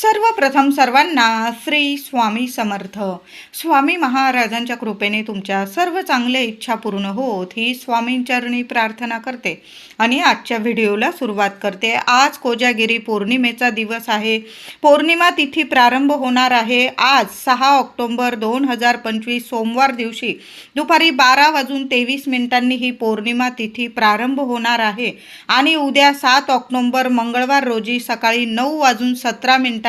सर्वप्रथम सर्वांना श्री स्वामी समर्थ. स्वामी महाराजांच्या कृपेने तुमच्या सर्व चांगल्या इच्छा पूर्ण होत ही स्वामींचरणी प्रार्थना करते. आणि आजच्या व्हिडिओला सुरुवात करते. आज कोजागिरी पौर्णिमेचा दिवस आहे. पौर्णिमा तिथी प्रारंभ होणार आहे. आज सहा ऑक्टोंबर दोन हजार पंचवीस सोमवार दिवशी दुपारी बारा वाजून तेवीस मिनिटांनी ही पौर्णिमा तिथी प्रारंभ होणार आहे. आणि उद्या सात ऑक्टोंबर मंगळवार रोजी सकाळी नऊ वाजून सतरा मिनिटांनी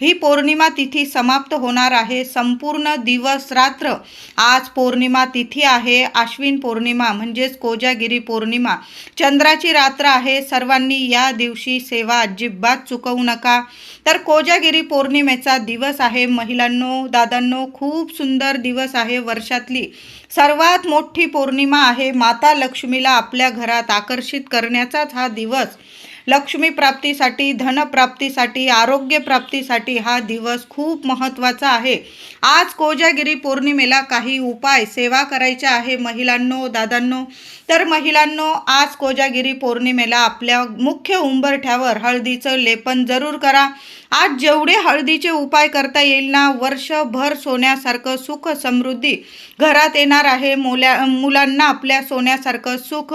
ही पौर्णिमा तिथी समाप्त होणार आहे. संपूर्ण दिवस रात्र आज पौर्णिमा तिथी आहे. आश्विन पौर्णिमा म्हणजेच कोजागिरी पौर्णिमा. चंद्राची रात्र आहे. सर्वांनी या दिवशी सेवा अजिबात चुकवू नका. तर कोजागिरी पौर्णिमेचा दिवस आहे. महिलांनो दादांनो खूप सुंदर दिवस आहे वर्षातली. सर्वात मोठी पौर्णिमा आहे. माता लक्ष्मीला आपल्या घरात आकर्षित करण्याचाच हा दिवस. लक्ष्मी प्राप्तीसाठी धनप्राप्तीसाठी आरोग्य प्राप्तीसाठी हा दिवस खूप महत्त्वाचा आहे. आज कोजागिरी पौर्णिमेला काही उपाय सेवा करायच्या आहे महिलांनो दादांनो. तर महिलांनो आज कोजागिरी पौर्णिमेला आपल्या मुख्य उंबरठ्यावर हळदीचं लेपन जरूर करा. आज जेवढे हळदीचे उपाय करता येईल ना वर्षभर सोन्यासारखं सुख समृद्धी घरात येणार आहे. मुला मुलांना आपल्या सोन्यासारखं सुख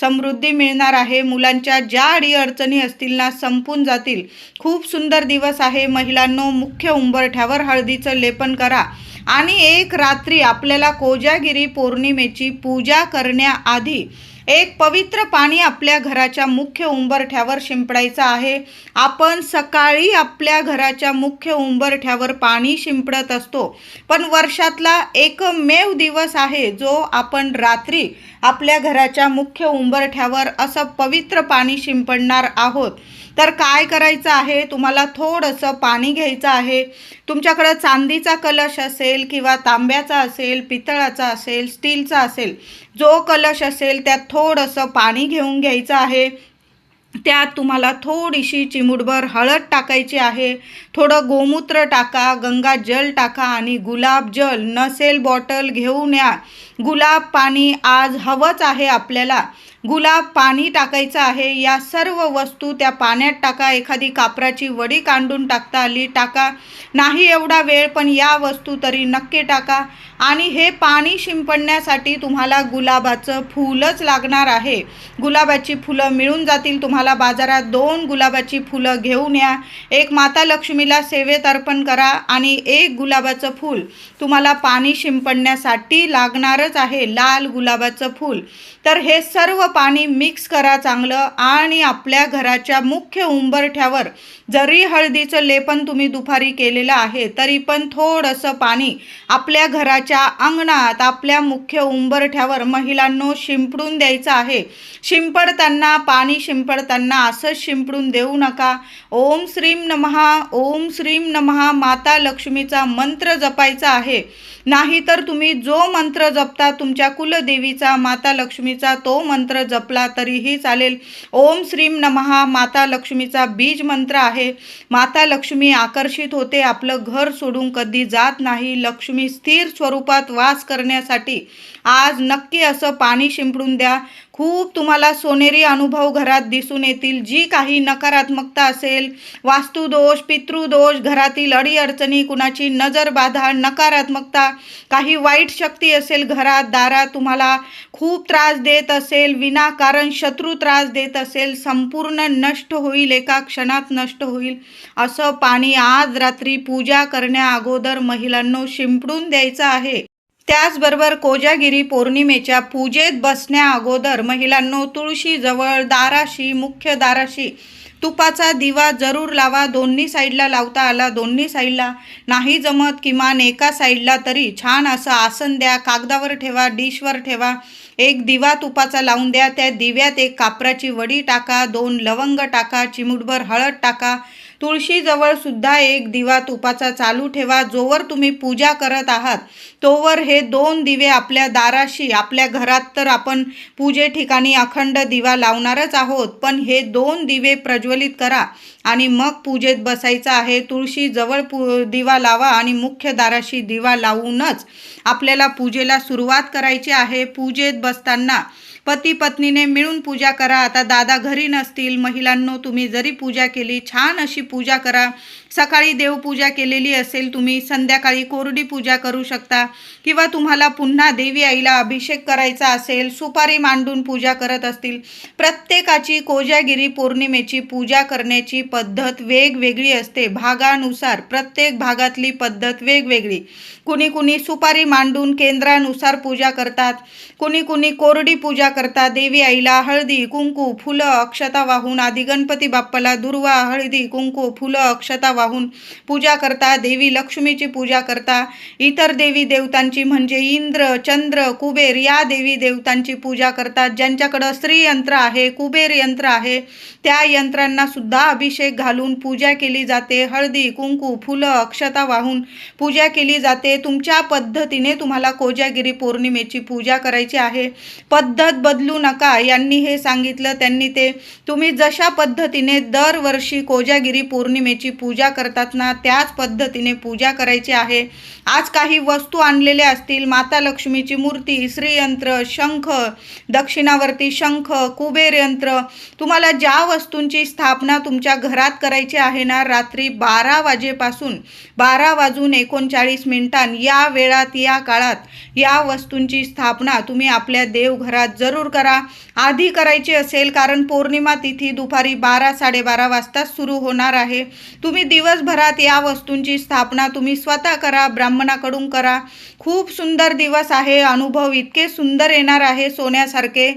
समृद्धी मिळणार आहे. मुलांच्या ज्या अडीअडचणी असतील ना संपून जातील. खूप सुंदर दिवस आहे. महिलांनो मुख्य उंबरठ्यावर हळदीचं लेपन करा. आणि एक रात्री आपल्याला कोजागिरी पौर्णिमेची पूजा करण्याआधी एक पवित्र पाणी आपल्या घराच्या मुख्य उंबरठ्यावर शिंपडायचं आहे. आपण सकाळी आपल्या घराच्या मुख्य उंबरठ्यावर पाणी शिंपडत असतो. पण वर्षातला एकमेव दिवस आहे जो आपण रात्री आपल्या घराच्या मुख्य उंबरठ्यावर असं पवित्र पाणी शिंपडणार आहोत. तर काय करायचं आहे? तुम्हाला थोडंसं पाणी घ्यायचं आहे. तुमच्याकडं चांदीचा कलश असेल किंवा तांब्याचा असेल पितळाचा असेल स्टीलचा असेल जो कलश असेल त्यात थोडंसं पाणी घेऊन घ्यायचं आहे. त्यात तुम्हाला थोडीशी चिमुटभर हळद टाकायची आहे. थोडं गोमूत्र टाका गंगा जल टाका आणि गुलाब जल नसेल बॉटल घेऊन या. गुलाब पाणी आज हवंच आहे आपल्याला. गुलाब पाणी टाकायचं आहे. या सर्व वस्तू त्या पाण्यात टाका. एखादी कापराची वडी कांडून टाकता आली टाका. नाही एवढा वेळ पण या वस्तू तरी नक्की टाका. आणि हे पाणी शिंपडण्यासाठी तुम्हाला गुलाबाचं फूलच लागणार आहे. गुलाबाची फुलं मिळून जातील. तुम्हाला बाजारात दोन गुलाबाची फुलं घेऊन या. एक माता लक्ष्मीला सेवेत अर्पण करा आणि एक गुलाबाचं फूल तुम्हाला पाणी शिंपडण्यासाठी लागणारच आहे. लाल गुलाबाचं फूल. तर हे सर्व पाणी मिक्स करा चांगलं आणि आपल्या घराच्या मुख्य उंबरठ्यावर. जरी हळदीचं लेपन तुम्ही दुपारी केलेलं आहे तरी पण थोडंसं पाणी आपल्या घराच्या अंगणात आपल्या मुख्य उंबरठ्यावर महिलांनो शिंपडून द्यायचं आहे. शिंपडताना पाणी शिंपडताना असंच शिंपडून देऊ नका. ओम श्रीम नमहा ओम श्रीम नमहा माता लक्ष्मीचा मंत्र जपायचा आहे. नाहीतर तुम्ही जो मंत्र जपता तुमच्या कुलदेवीचा माता लक्ष्मीचा तो मंत्र जपला तरीही चालेल. ओम श्रीम नमहा. माता लक्ष्मीचा बीज मंत्र आहे. माता लक्ष्मी आकर्षित होते. आपलं घर सोडून कधी जात नाही. लक्ष्मी स्थिर स्वरूपात वास करण्यासाठी आज नक्की असं पाणी शिंपडून द्या. खूप तुम्हाला सोनेरी अनुभव घरात दिसून येतील. जी काही नकारात्मकता असेल वास्तुदोष पितृदोष घरातील अडीअडचणी कुणाची नजर बाधा नकारात्मकता काही वाईट शक्ती असेल घरात दारात तुम्हाला खूप त्रास देत असेल विनाकारण शत्रू त्रास देत असेल संपूर्ण नष्ट होईल एका क्षणात नष्ट होईल. असं पाणी आज रात्री पूजा करण्या अगोदर महिलांनो शिंपडून द्यायचं आहे. त्याचबरोबर कोजागिरी पौर्णिमेच्या पूजेत बसण्या अगोदर महिलांनो तुळशीजवळ दाराशी मुख्य दाराशी तुपाचा दिवा जरूर लावा. दोन्ही साईडला लावता आला दोन्ही साईडला नाही जमत किमान एका साईडला तरी छान असं आसन द्या. कागदावर ठेवा डिशवर ठेवा. एक दिवा तुपाचा लावून द्या. त्या दिव्यात एक कापराची वडी टाका दोन लवंग टाका चिमुटभर हळद टाका. तुळशीजवळ सुद्धा एक दिवा तुपाचा चालू ठेवा. जोवर तुम्ही पूजा करत आहात तोवर हे दोन दिवे आपल्या दाराशी आपल्या घरात तर आपण पूजे ठिकाणी अखंड दिवा लावणारच आहोत पण हे दोन दिवे प्रज्वलित करा आणि मग पूजेत बसायचं आहे. तुळशी जवळ पू दिवा लावा आणि मुख्य दाराशी दिवा लावूनच आपल्याला पूजेला सुरुवात करायची आहे. पूजेत बसताना पती पत्नीने मिळून पूजा करा. आता दादा घरी नसतील महिलांनो तुम्ही जरी पूजा केली छान अशी पूजा करा. सकाळी देवपूजा केलेली असेल तुम्ही संध्याकाळी कोरडी पूजा करू शकता. किंवा तुम्हाला पुन्हा देवी आईला अभिषेक करायचा असेल सुपारी मांडून पूजा करत असतील प्रत्येकाची कोजागिरी पौर्णिमेची पूजा करण्याची पद्धत वेगवेगळी असते. भागानुसार प्रत्येक भागातली पद्धत वेगवेगळी. कुणी कुणी सुपारी मांडून केंद्रानुसार पूजा करतात कुणी कुणी कोरडी पूजा करतात. देवी आईला हळदी कुंकू फुलं अक्षता वाहून आधी गणपती बाप्पाला दुर्वा हळदी कुंकू फुलं अक्षता वाहून पूजा करता देवी लक्ष्मीची पूजा करता इतर देवी देवतांची म्हणजे इंद्र चंद्र कुबेर या देवी देवतांची पूजा करतात. ज्यांच्याकडं श्रीयंत्र आहे कुबेर यंत्र आहे त्या यंत्रांना सुद्धा अभिषेक घालून पूजा केली जाते. हळदी कुंकू फुलं अक्षता वाहून पूजा केली जाते. तुमच्या पद्धतीने तुम्हाला कोजागिरी पौर्णिमेची पूजा करायची आहे. पद्धत बदलू नका यांनी हे सांगितलं. त्यांनी ते तुम्ही जशा पद्धतीने दरवर्षी कोजागिरी पौर्णिमेची पूजा करतात ना त्याच पद्धतीने पूजा करायची आहे. आज काही वस्तू आणलेल्या असतील माता लक्ष्मीची मूर्ती श्रीयंत्र शंख दक्षिणावरती शंख कुबेर यंत्र. तुम्हाला ज्या वस्तूंची स्थापना तुमच्या घरात करायची आहे ना रात्री बारा वाजेपासून बारा वाजून एकोणचाळीस मिनिटां या वेळात या काळात या वस्तूंची स्थापना तुम्ही आपल्या देवघरात जरूर करा. आधी करायची असेल कारण पौर्णिमा तिथी दुपारी बारा साडेबारा वाजता सुरू होणार आहे. तुम्ही दिवसभरात या वस्तूंची स्थापना तुम्ही स्वतः करा ब्राह्मणाकडून करा. खूप सुंदर दिवस आहे अनुभव इतके सुंदर येणार आहे सोन्यासारखे.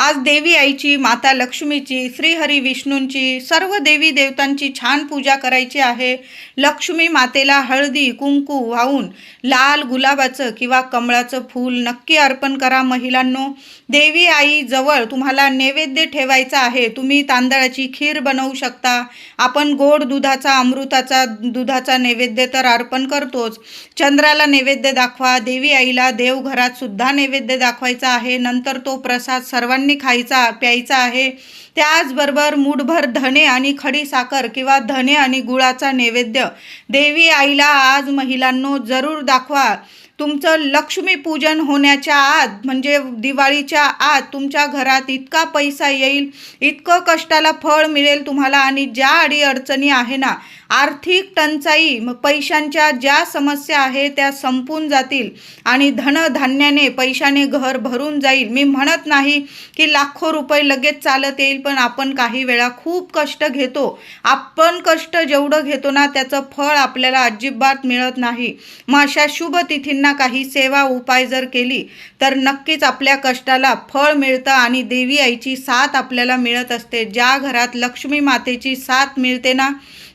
आज देवी आईची माता लक्ष्मीची श्रीहरी विष्णूंची सर्व देवी देवतांची छान पूजा करायची आहे. लक्ष्मी मातेला हळदी कुंकू वाहून लाल गुलाबाचं किंवा कमळाचं फूल नक्की अर्पण करा महिलांनो. देवी आई जवळ तुम्हाला नैवेद्य ठेवायचा आहे. तुम्ही तांदळाची खीर बनवू शकता. आपण गोड दुधाचा अमृताचा दुधाचा नैवेद्य तर अर्पण करतोच. चंद्राला नैवेद्य दाखवा. देवी आईला देवघरात सुद्धा नैवेद्य दाखवायचा आहे. नंतर तो प्रसाद सर्वांनी खायचा प्यायचा आहे. त्याचबरोबर मूठभर धने आणि खडी साखर किंवा धने आणि गुळाचा नैवेद्य. देवी आईला आज महिलांनो जरूर दाखवा. तुमचं लक्ष्मीपूजन होण्याच्या आत म्हणजे दिवाळीच्या आत तुमच्या घरात इतका पैसा येईल इतकं कष्टाला फळ मिळेल तुम्हाला आणि ज्या अडीअडचणी आहे ना आर्थिक टंचाई मग पैशांच्या ज्या समस्या आहे त्या संपून जातील आणि धनधान्याने पैशाने घर भरून जाईल. मी म्हणत नाही की लाखो रुपये लगेच चालत येईल पण आपण काही वेळा खूप कष्ट घेतो. आपण कष्ट जेवढं घेतो ना त्याचं फळ आपल्याला अजिबात मिळत नाही. मग अशा शुभ तिथींना काही सेवा उपाय जर केली तर नक्कीच आपल्या कष्टाला फळ मिळतं आणि देवी आईची साथ आपल्याला मिळत असते. ज्या घरात लक्ष्मी मातेची साथ मिळते ना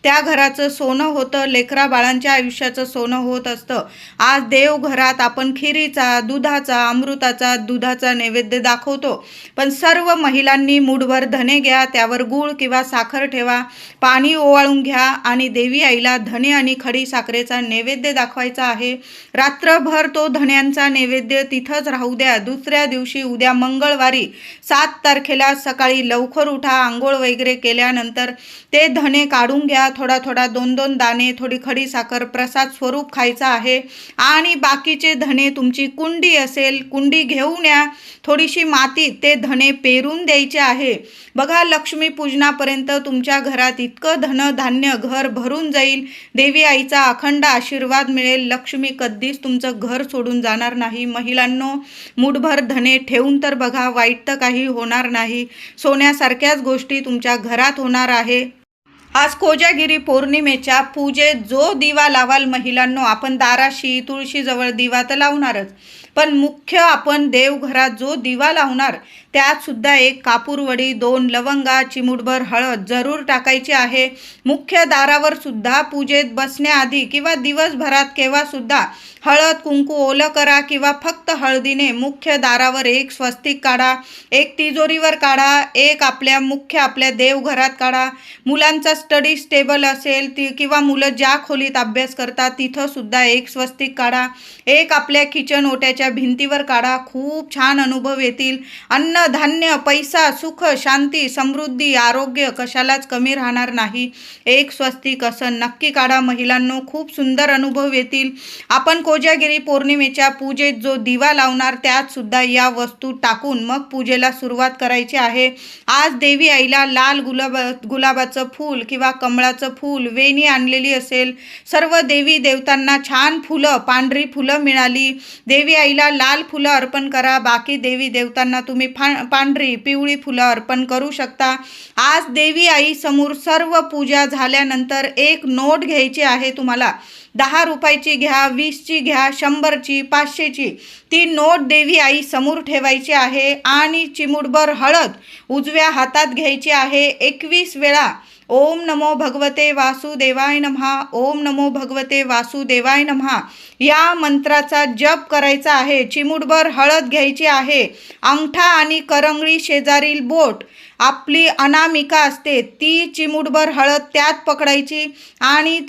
त्या घराचं सोनं होतं लेकरा बाळांच्या आयुष्याचं सोनं होत असतं. आज देवघरात आपण खिरीचा दुधाचा अमृताचा दुधाचा नैवेद्य दाखवतो. पण सर्व महिलांनी मूठभर धने घ्या त्यावर गूळ किंवा साखर ठेवा पाणी ओवाळून घ्या आणि देवी आईला धने आणि खडी साखरेचा नैवेद्य दाखवायचा आहे. रात्रभर तो धण्यांचा नैवेद्य तिथंच राहू द्या. दुसऱ्या दिवशी उद्या मंगळवारी सात तारखेला सकाळी लवकर उठा आंघोळ वगैरे केल्यानंतर ते धणे काढून घ्या. थोडा थोडा दोन दोन दाणे थोडी खडी साखर प्रसाद स्वरूप खायचा आहे. आणि बाकीचे धणे तुमची कुंडी असेल कुंडी घेऊन या. थोडीशी माती ते धणे पेरून द्यायचे आहे. बघा लक्ष्मी पूजनापर्यंत तुमच्या घरात इतकं धन धान्य घर भरून जाईल. देवी आईचा अखंड आशीर्वाद मिळेल. लक्ष्मी कधीच तुमचं घर सोडून जाणार नाही. महिलांनो मुठभर धने ठेवून तर बघा वाईट तर काही होणार नाही. सोन्यासारख्याच गोष्टी तुमच्या घरात होणार आहे. आज कोजागिरी पौर्णिमेच्या पूजेत जो दिवा लावाल महिलांनो आपण दाराशी तुळशीजवळ दिवा तर लावणारच. पण मुख्य आपण देवघरात जो दिवा लावणार त्यातसुद्धा एक कापूरवडी दोन लवंगा चिमुटभर हळद जरूर टाकायची आहे. मुख्य दारावर सुद्धा पूजेत बसण्याआधी किंवा दिवसभरात केव्हासुद्धा हळद कुंकू ओलं करा किंवा फक्त हळदीने मुख्य दारावर एक स्वस्तिक काढा एक तिजोरीवर काढा एक आपल्या मुख्य आपल्या देवघरात काढा. मुलांचा स्टडी स्टेबल असेल ती किंवा मुलं ज्या खोलीत अभ्यास करतात तिथंसुद्धा एक स्वस्तिक काढा. एक आपल्या किचन ओट्याच्या घराच्या भिंतीवर काढा. खूप छान अनुभव येतील. अन्न धान्य पैसा सुख शांती समृद्धी आरोग्य कशालाच कमी राहणार नाही. एक स्वस्तिक असं नक्की काढा महिलांनो. खूप सुंदर अनुभव येतील. आपण कोजागिरी पौर्णिमेच्या पूजेत जो दिवा लावणार त्यात सुद्धा या वस्तू टाकून मग पूजेला सुरुवात करायची आहे. आज देवी आईला लाल गुलाब गुलाबाचं फूल किंवा कमळाचं फूल वेणी आणलेली असेल. सर्व देवी देवतांना छान फुलं पांढरी फुलं मिळाली. देवी आई आईला लाल फुलं अर्पण करा. बाकी देवी देवतांना तुम्ही फा पांढरी पिवळी फुलं अर्पण करू शकता. आज देवी आई समोर सर्व पूजा झाल्यानंतर एक नोट घ्यायची आहे तुम्हाला. दहा रुपयाची घ्या वीसची घ्या शंभरची पाचशेची. ती नोट देवी आई समोर ठेवायची आहे. आणि चिमुटभर हळद उजव्या हातात घ्यायची आहे. एकवीस वेळा ओम नमो भगवते वासुदेवाय नमहा ओम नमो भगवते वासुदेवाय नमहा. या मंत्राचा जप करायचा आहे चिमुटभर हळद घ्यायची आहे. अंगठा आणि करंगळी शेजारील बोट आपली अनामिका असते ती चिमुटभर हळद त्यात पकडायची आणि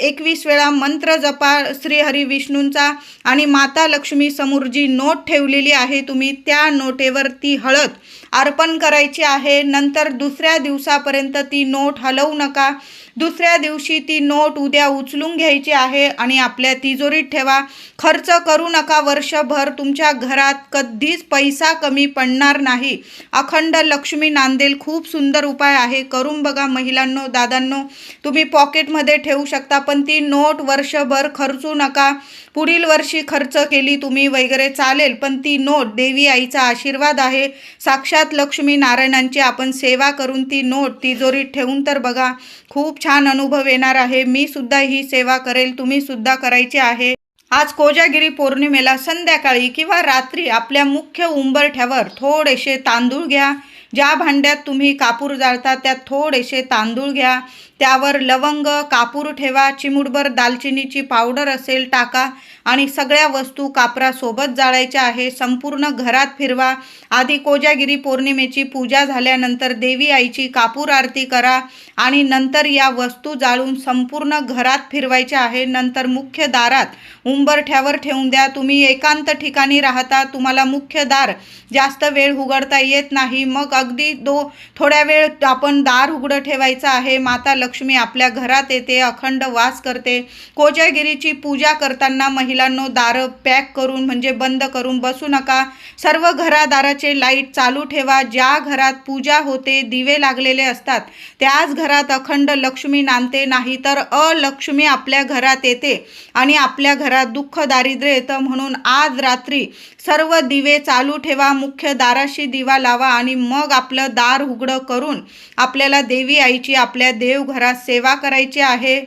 एकवीस वेळा मंत्र जपा श्रीहरी विष्णूंचा आणि माता लक्ष्मी समोर जी नोट ठेवलेली आहे तुम्ही त्या नोटेवर ती हळद अर्पण करायची आहे. नंतर दुसऱ्या दिवसापर्यंत ती नोट हलवू नका. दुसऱ्या दिवशी ती नोट उद्या उचलून घ्यायची आहे आणि आपल्या तिजोरीत ठेवा. खर्च करू नका. वर्षभर तुमच्या घरात कधीच पैसा कमी पडणार नाही. अखंड लक्ष्मी नांदेल खूप सुंदर उपाय आहे. करून बघा महिलांनो दादांनो. तुम्ही पॉकेटमध्ये ठेवू शकता पण ती नोट वर्षभर खर्चू नका. पुढील वर्षी खर्च केली तुम्ही वगैरे चालेल पण ती नोट देवी आईचा आशीर्वाद आहे. साक्षात लक्ष्मी नारायणांची आपण सेवा करून ती नोट तिजोरीत ठेवून तर बघा खूप छान अनुभव येणार आहे. मी सुद्धा ही सेवा करेल तुम्ही सुद्धा करायची आहे. आज कोजागिरी पौर्णिमेला संध्याकाळी किंवा रात्री आपल्या मुख्य उंबरठ्यावर थोडेसे तांदूळ घ्या. ज्या भांड्यात तुम्ही कापूर जाळता त्यात थोडेसे तांदूळ घ्या. त्यावर लवंग कापूर ठेवा. चिमुडभर दालचिनीची पावडर असेल टाका. आणि सगळ्या वस्तू कापरासोबत जाळायच्या आहे संपूर्ण घरात फिरवा. आधी कोजागिरी पौर्णिमेची पूजा झाल्यानंतर देवी आईची कापूर आरती करा. आणि नंतर या वस्तू जाळून संपूर्ण घरात फिरवायच्या आहे नंतर मुख्य दारात उंबरठ्यावर ठेवून द्या. तुम्ही एकांत ठिकाणी राहता. तुम्हाला मुख्य दार जास्त वेळ उघडता येत नाही. मग अगदी दो थोड्या वेळ आपण दार उघडं ठेवायचं आहे. माता लक्ष्मी आपल्या घरात येते अखंड वास करते. कोजागिरीची पूजा करताना महिलांनो दारं पॅक करून म्हणजे बंद करून बसू नका. सर्व घरादाराचे लाइट चालू ठेवा. ज्या घरात पूजा होते दिवे लागलेले असतात. त्याच घरात अखंड लक्ष्मी नांदते. नाही तर अलक्ष्मी आपल्या घरात येते आणि आपल्या घरात दुःख दारिद्र्य येतं. म्हणून आज रात्री सर्व दिवे चालू ठेवा. मुख्य दाराशी दिवा लावा आणि मग आपलं दार उघडं करून आपल्याला देवी आईची आपल्या देवघरात सेवा करायची आहे.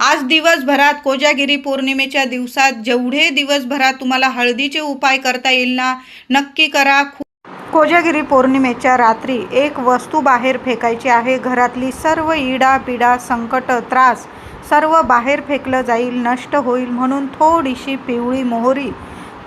आज दिवसभरात कोजागिरी पौर्णिमेच्या दिवसात जेवढे दिवसभरात तुम्हाला हळदीचे उपाय करता येईल ना नक्की करा. कोजागिरी पौर्णिमेच्या रात्री एक वस्तू बाहेर फेकायची आहे. घरातली सर्व इडा पिडा संकट त्रास सर्व बाहेर फेकलं जाईल नष्ट होईल म्हणून थोडीशी पिवळी मोहरी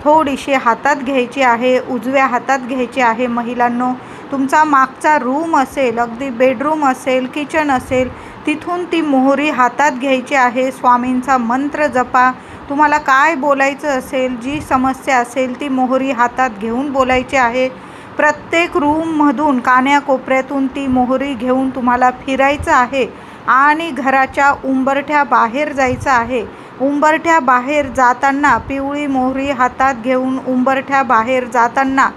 थोडीशी हातात घ्यायची आहे उजव्या हातात घ्यायची आहे. महिलांनो तुमचा मागचा रूम असेल अगदी बेडरूम असेल किचन असेल तिथून ती मोहरी हातात घ्यायची आहे. स्वामींचा मंत्र जपा. तुम्हाला काय बोलायचं असेल जी समस्या असेल ती मोहरी हातात घेऊन बोलायची आहे. प्रत्येक रूममधून कान्याकोपऱ्यातून ती मोहरी घेऊन तुम्हाला फिरायचं आहे आणि घराच्या उंबरठ्या बाहेर जायचं आहे. उंबरठ्या बाहेर जाताना पिवळी मोहरी हातात घेऊन उंबरठ्या बाहेर जाताना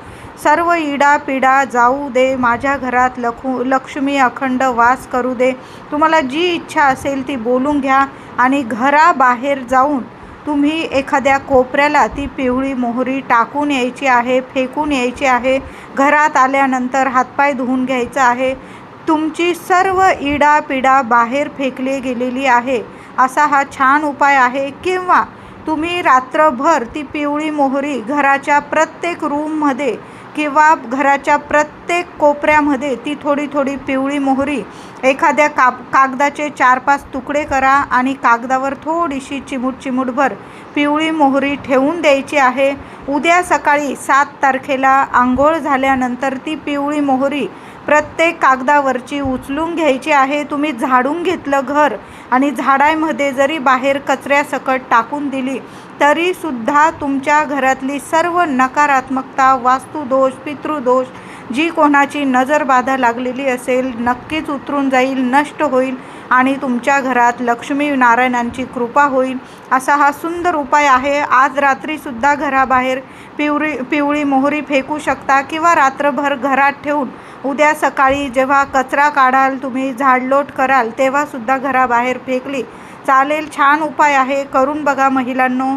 सर्व इडा पिडा जाऊ दे माझ्या घरात लखू लक्ष्मी अखंड वास करू दे. तुम्हाला जी इच्छा असेल ती बोलून घ्या आणि घराबाहेर जाऊन तुम्ही एखाद्या कोपऱ्याला ती पिवळी मोहरी टाकून यायची आहे फेकून यायची आहे. घरात आल्यानंतर हातपाय धुवून घ्यायचं आहे. तुमची सर्व इडा पिडा बाहेर फेकली गेलेली आहे. असा हा छान उपाय आहे. किंवा तुम्ही रात्रभर ती पिवळी मोहरी घराच्या प्रत्येक रूममध्ये किंवा घराच्या प्रत्येक कोपऱ्यामध्ये ती थोडी थोडी पिवळी मोहरी एखाद्या का कागदाचे चार पाच तुकडे करा आणि कागदावर थोडीशी चिमूट चिमूटभर पिवळी मोहरी ठेवून द्यायची आहे. उद्या सकाळी सात तारखेला आंघोळ झाल्यानंतर ती पिवळी मोहरी प्रत्येक कागदावरची उचलून घ्यायची आहे. तुम्ही झाडून घेतलं घर आणि झाडांमध्ये जरी बाहेर कचऱ्यासकट टाकून दिली तरीसुद्धा तुमच्या घरातली सर्व नकारात्मकता वास्तुदोष पितृदोष जी कोणाची नजर बाधा लागलेली असेल नक्कीच उतरून जाईल नष्ट होईल आणि तुमच्या घरात लक्ष्मी नारायणांची कृपा होईल असा हा सुंदर उपाय आहे. आज रात्रीसुद्धा घराबाहेर पिवळी पिवळी मोहरी फेकू शकता किंवा रात्रभर घरात ठेवून उद्या सकाळी जेव्हा कचरा काढाल तुम्ही झाडलोट कराल तेव्हासुद्धा घराबाहेर फेकली. चालेल छान उपाय आहे करून बघा महिलांनो.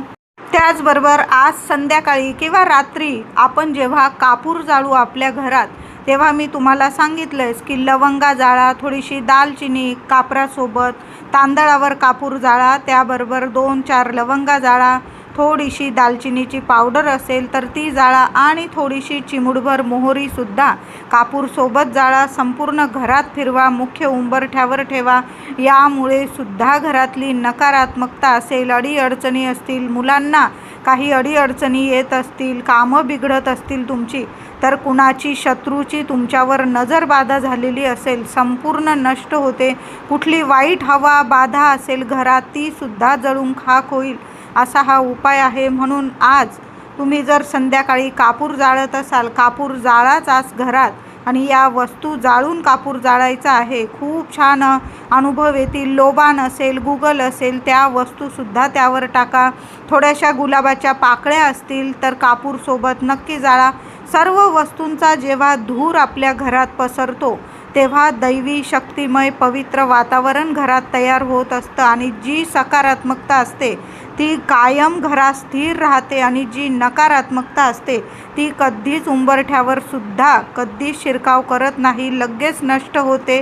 त्याचबरोबर आज संध्याकाळी किंवा रात्री आपण जेव्हा कापूर जाळू आपल्या घरात तेव्हा मी तुम्हाला सांगितलंयस की लवंगा जाळा थोडीशी दालचिनी कापरासोबत तांदळावर कापूर जाळा त्याबरोबर दोन चार लवंगा जाळा थोडीशी दालचिनीची पावडर असेल तर ती जाळा आणि थोडीशी चिमुडभर मोहरीसुद्धा कापूरसोबत जाळा संपूर्ण घरात फिरवा मुख्य उंबरठ्यावर ठेवा. यामुळे सुद्धा घरातली नकारात्मकता असेल अडीअडचणी असतील मुलांना. काही अडीअडचणी येत असतील कामं बिघडत असतील तुमची तर कुणाची शत्रूची तुमच्यावर नजरबाधा झालेली असेल संपूर्ण नष्ट होते. कुठली वाईट हवा बाधा असेल घरात तीसुद्धा जळून खाक होईल. असा हा उपाय आहे म्हणून आज तुम्ही जर संध्याकाळी कापूर जाळत असाल कापूर जाळाच आज घरात आणि या वस्तू जाळून कापूर जाळायचा आहे. खूप छान अनुभव येतील. लोबान असेल गुगल असेल त्या वस्तूसुद्धा त्यावर टाका. थोड्याशा गुलाबाच्या पाकळ्या असतील तर कापूरसोबत नक्की जाळा. सर्व वस्तूंचा जेव्हा धूर आपल्या घरात पसरतो तेव्हा दैवी शक्तिमय पवित्र वातावरण घरात तयार होत असतं आणि जी सकारात्मकता असते ती कायम घरात स्थिर राहते आणि जी नकारात्मकता असते ती कधीच उंबरठ्यावर सुद्धा कधीच शिरकाव करत नाही. लगेच नष्ट होते.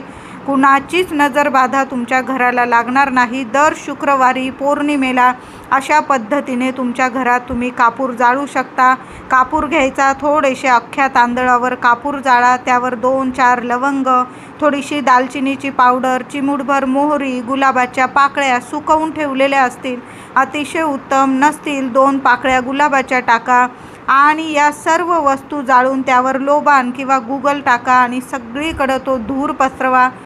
कुणाचीच नजरबाधा तुमच्या घराला लागणार नाही. दर शुक्रवारी पौर्णिमेला अशा पद्धतीने तुमच्या घरात तुम्ही कापूर जाळू शकता. कापूर घ्यायचा थोडेसे अख्ख्या तांदळावर कापूर जाळा त्यावर दोन चार लवंग थोडीशी दालचिनीची पावडर चिमूटभर मोहरी गुलाबाच्या पाकळ्या सुकवून ठेवलेल्या असतील. अतिशय उत्तम नसतील दोन पाकळ्या गुलाबाच्या टाका आणि या सर्व वस्तू जाळून त्यावर लोबान किंवा गुगल टाका आणि सगळीकडं तो धूर पसरवा.